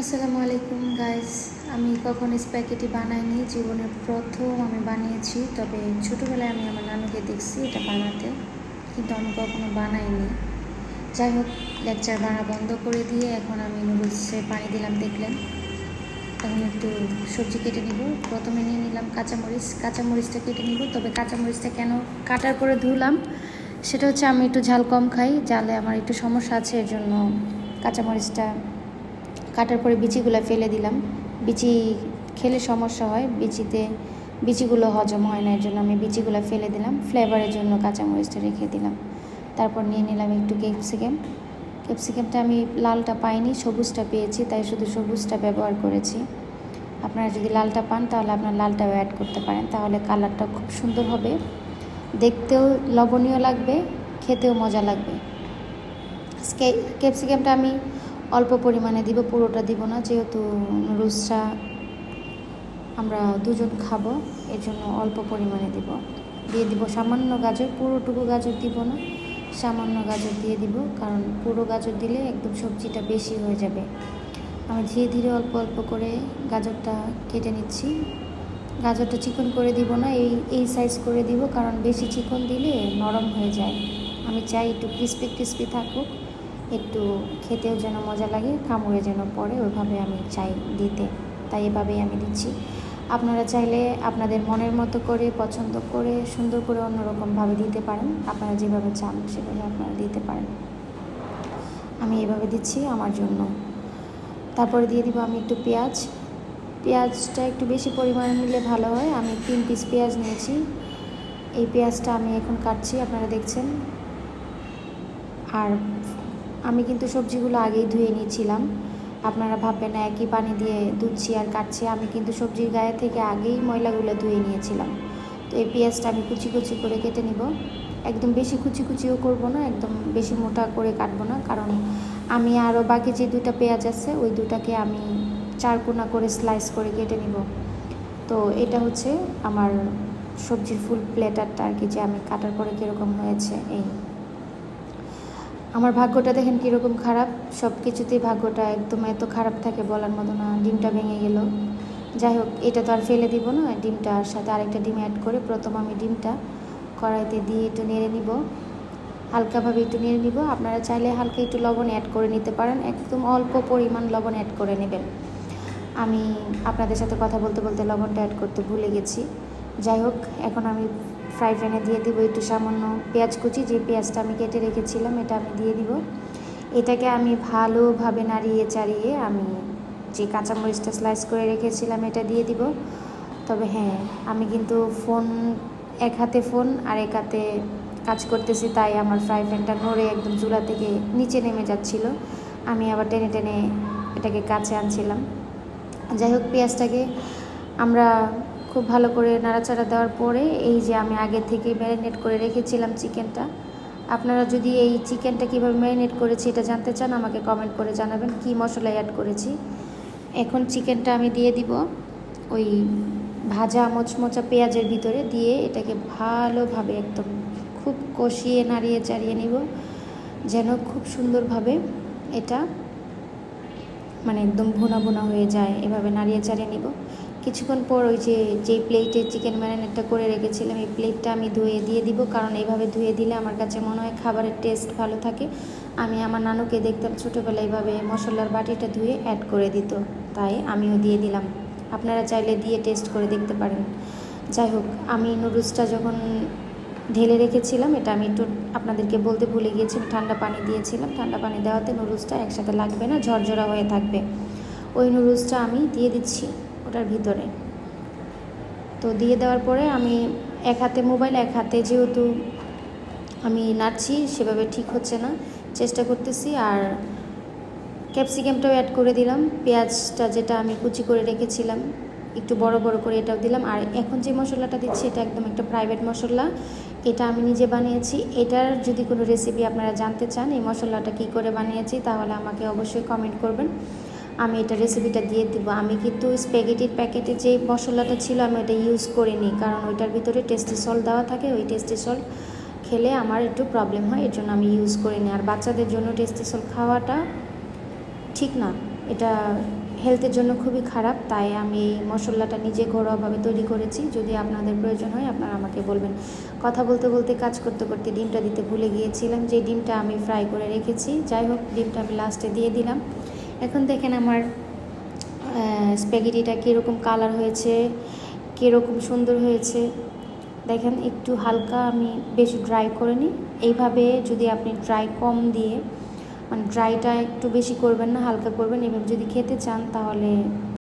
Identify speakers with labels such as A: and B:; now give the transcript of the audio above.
A: আসসালামু আলাইকুম গাইস আমি কখনো স্প্যাগেটি বানাইনি, জীবনের প্রথম আমি বানিয়েছি, তবে ছোটোবেলায় আমি আমার নানুকে দেখছি এটা বানাতে, কিন্তু আমি কখনো বানাইনি। যাই হোক লেকচার বানা বন্ধ করে দিয়ে এখন আমি নুডলসে পানি দিলাম, দেখলেন। এখন একটু সবজি কেটে নিব। প্রথমে নিয়ে নিলাম কাঁচামরিচ। কাঁচামরিচটা কেটে নিব, তবে কাঁচামরিচটা কেন কাটার পরে ধুলাম, সেটা হচ্ছে আমি একটু ঝাল কম খাই জালে আমার একটু সমস্যা আছে, এর জন্য কাঁচামরিচটা কাটার পরে বিচিগুলো ফেলে দিলাম। বিচি খেলে সমস্যা হয়, বিচিতে বিচিগুলো হজম হয় না এর জন্য আমি বিচিগুলো ফেলে দিলাম। ফ্লেভারের জন্য কাঁচামরিচটা রেখে দিলাম। তারপর নিয়ে নিলাম একটু ক্যাপসিকাম। ক্যাপসিকামটা আমি লালটা পাইনি, সবুজটা পেয়েছি, তাই শুধু সবুজটা ব্যবহার করেছি। আপনারা যদি লালটা পান, তাহলে আপনার লালটাও অ্যাড করতে পারেন। তাহলে কালারটা খুব সুন্দর হবে। দেখতেও লবণীয় লাগবে, খেতেও মজা লাগবে। ক্যাপসিকামটা আমি অল্প পরিমাণে দিব, পুরোটা দিব না, যেহেতু নুডলসটা আমরা দুজন খাব এর জন্য অল্প পরিমাণে দিব। দিয়ে দিব সামান্য গাজর, পুরোটুকু গাজর দিব না, সামান্য গাজর দিয়ে দিব, কারণ পুরো গাজর দিলে একদম সবজিটা বেশি হয়ে যাবে। আমি ধীরে ধীরে অল্প অল্প করে গাজরটা কেটে নিচ্ছি। গাজরটা চিকন করে দিব না, এই এই সাইজ করে দিব, কারণ বেশি চিকন দিলে নরম হয়ে যায়। আমি চাই একটু ক্রিস্পি ক্রিস্পি থাকুক। একটু খেতেও যেন মজা লাগে, কামড়ে যেন পড়ে, ওইভাবে আমি চাই দিতে। তাই এভাবেই আমি দিচ্ছি। আপনারা চাইলে আপনাদের মনের মতো করে, পছন্দ করে, সুন্দর করে অন্যরকমভাবে দিতে পারেন। আপনারা যেভাবে চান সেভাবে আপনারা দিতে পারেন। আমি এভাবে দিচ্ছি আমার জন্য। তারপরে দিয়ে দিব আমি একটু পেঁয়াজ। পেঁয়াজটা একটু বেশি পরিমাণে নিলে ভালো হয়। আমি তিন পিস পেঁয়াজ নিয়েছি। এই পেঁয়াজটা আমি এখন কাটছি, আপনারা দেখছেন। আর আমি কিন্তু সবজিগুলো আগেই ধুয়ে নিয়েছিলাম। আপনারা ভাববেন না, একই পানি দিয়ে ধুচ্ছি আর কাটছি। আমি কিন্তু সবজির গায়ে থেকে আগেই ময়লাগুলো ধুয়ে নিয়েছিলাম। তো এই পেঁয়াজটা আমি কুচি কুচি করে কেটে নিব। একদম বেশি কুচি কুচিও করব না, একদম বেশি মোটা করে কাটবো না। কারণ আমি আরও বাকি যে দুটা পেঁয়াজ আছে, ওই দুটাকে আমি চার কোনা করে স্লাইস করে কেটে নিব। তো এটা হচ্ছে আমার সবজির ফুল প্লেটারটা আর কি, যে আমি কাটার পরে কীরকম হয়েছে এই আমার ভাগ্যটা দেখেন কীরকম খারাপ সব কিছুতেই ভাগ্যটা একদম এত খারাপ থাকে বলার মতো না, ডিমটা ভেঙে গেল। যাই হোক, এটা তো আর ফেলে দিব না ডিমটার সাথে আরেকটা ডিম অ্যাড করে প্রথম আমি ডিমটা কড়াইতে দিয়ে একটু নেড়ে নিব। হালকাভাবে একটু নেড়ে নিব। আপনারা চাইলে হালকা একটু লবণ অ্যাড করে নিতে পারেন, একদম অল্প পরিমাণ লবণ অ্যাড করে নেবেন। আমি আপনাদের সাথে কথা বলতে বলতে লবণটা অ্যাড করতে ভুলে গেছি। যাই হোক, এখন আমি ফ্রাই প্যানে দিয়ে দিব একটু সামান্য পেঁয়াজ কুচি, যে পেঁয়াজটা আমি কেটে রেখেছিলাম এটা আমি দিয়ে দিব। এটাকে আমি ভালোভাবে নাড়িয়ে চাড়িয়ে আমি যে কাঁচামরিচটা স্লাইস করে রেখেছিলাম এটা দিয়ে দিব। তবে হ্যাঁ আমি কিন্তু ফোন, এক হাতে ফোন আর এক হাতে কাজ করতেছি, তাই আমার ফ্রাই প্যানটা নড়ে একদম চুলা থেকে নিচে নেমে যাচ্ছিল। আমি আবার টেনে টেনে এটাকে কাছে আনছিলাম। যাই হোক, পেঁয়াজটাকে আমরা খুব ভালো করে নাড়াচাড়া দেওয়ার পরে এই যে আমি আগে থেকে ম্যারিনেট করে রেখেছিলাম চিকেনটা আপনারা যদি এই চিকেনটা কীভাবে ম্যারিনেট করেছি এটা জানতে চান, আমাকে কমেন্ট করে জানাবেন কি মশলা অ্যাড করেছি। এখন চিকেনটা আমি দিয়ে দিব ওই ভাজা মচমচা পেঁয়াজের ভিতরে দিয়ে এটাকে ভালোভাবে একদম খুব কষিয়ে নাড়িয়ে চাড়িয়ে নিব, যেন খুব সুন্দরভাবে এটা মানে একদম ভুনা ভুনা হয়ে যায়। এভাবে নাড়িয়ে চাড়িয়ে নিব। কিছুক্ষণ পর ওই যে, যেই প্লেটে চিকেন ম্যারিনেটটা করে রেখেছিলাম, এই প্লেটটা আমি ধুয়ে দিয়ে দিব। কারণ এইভাবে ধুয়ে দিলে আমার কাছে মনে হয় খাবারের টেস্ট ভালো থাকে। আমি আমার নানুকে দেখতাম ছোটোবেলায় এইভাবে মশলার বাটিটা ধুয়ে অ্যাড করে দিত। তাই আমিও দিয়ে দিলাম। আপনারা চাইলে দিয়ে টেস্ট করে দেখতে পারেন। যাই হোক, আমি নুডলসটা যখন ঢেলে রেখেছিলাম, এটা আমি একটু আপনাদেরকে বলতে ভুলে গিয়েছি ঠান্ডা পানি দিয়েছিলাম। ঠান্ডা পানি দেওয়াতে নুডলসটা একসাথে লাগবে না, ঝরঝরা হয়ে থাকবে। ওই নুডলসটা আমি দিয়ে দিচ্ছি। ওটার ভিতরে। তো দিয়ে দেওয়ার পরে আমি এক হাতে মোবাইল, এক হাতে যেহেতু আমি নাড়ছি সেভাবে ঠিক হচ্ছে না। চেষ্টা করতেছি আর ক্যাপসিকামটাও অ্যাড করে দিলাম। পেঁয়াজটা যেটা আমি কুচি করে রেখেছিলাম, একটু বড় বড় করে এটাও দিলাম। আর এখন যে মশলাটা দিচ্ছি, এটা একদম একটা প্রাইভেট মশলা। এটা আমি নিজে বানিয়েছি। এটার যদি কোনো রেসিপি আপনারা জানতে চান, এই মশলাটা কী করে বানিয়েছি, তাহলে আমাকে অবশ্যই কমেন্ট করবেন। আমি এটা রেসিপিটা দিয়ে দিব। আমি কিন্তু স্প্যাগেটির প্যাকেটে যে মশলাটা ছিল, আমি ওটা ইউজ করিনি। কারণ ওইটার ভিতরে টেস্টি সল্ট দেওয়া থাকে, ওই টেস্টি সল্ট খেলে আমার একটু প্রবলেম হয় এর জন্য আমি ইউজ করিনি। আর বাচ্চাদের জন্য টেস্টি সল্ট খাওয়াটা ঠিক না। এটা হেলথের জন্য খুবই খারাপ, তাই আমি এই মশলাটা নিজে ঘরোয়াভাবে তৈরি করেছি। যদি আপনাদের প্রয়োজন হয়, আপনারা আমাকে বলবেন। কথা বলতে বলতে, কাজ করতে করতে ডিমটা দিতে ভুলে গিয়েছিলাম। যে ডিমটা আমি ফ্রাই করে রেখেছি, যাই হোক, ডিমটা আমি লাস্টে দিয়ে দিলাম। এখন দেখেন আমার স্প্যাগেটিটা কীরকম কালার হয়েছে, কীরকম সুন্দর হয়েছে। দেখেন একটু হালকা আমি বেশি ড্রাই করে নিই। এইভাবে যদি আপনি ড্রাই কম দিয়ে মানে ড্রাইটা একটু বেশি করবেন না, হালকা করবেন, এভাবে যদি খেতে চান তাহলে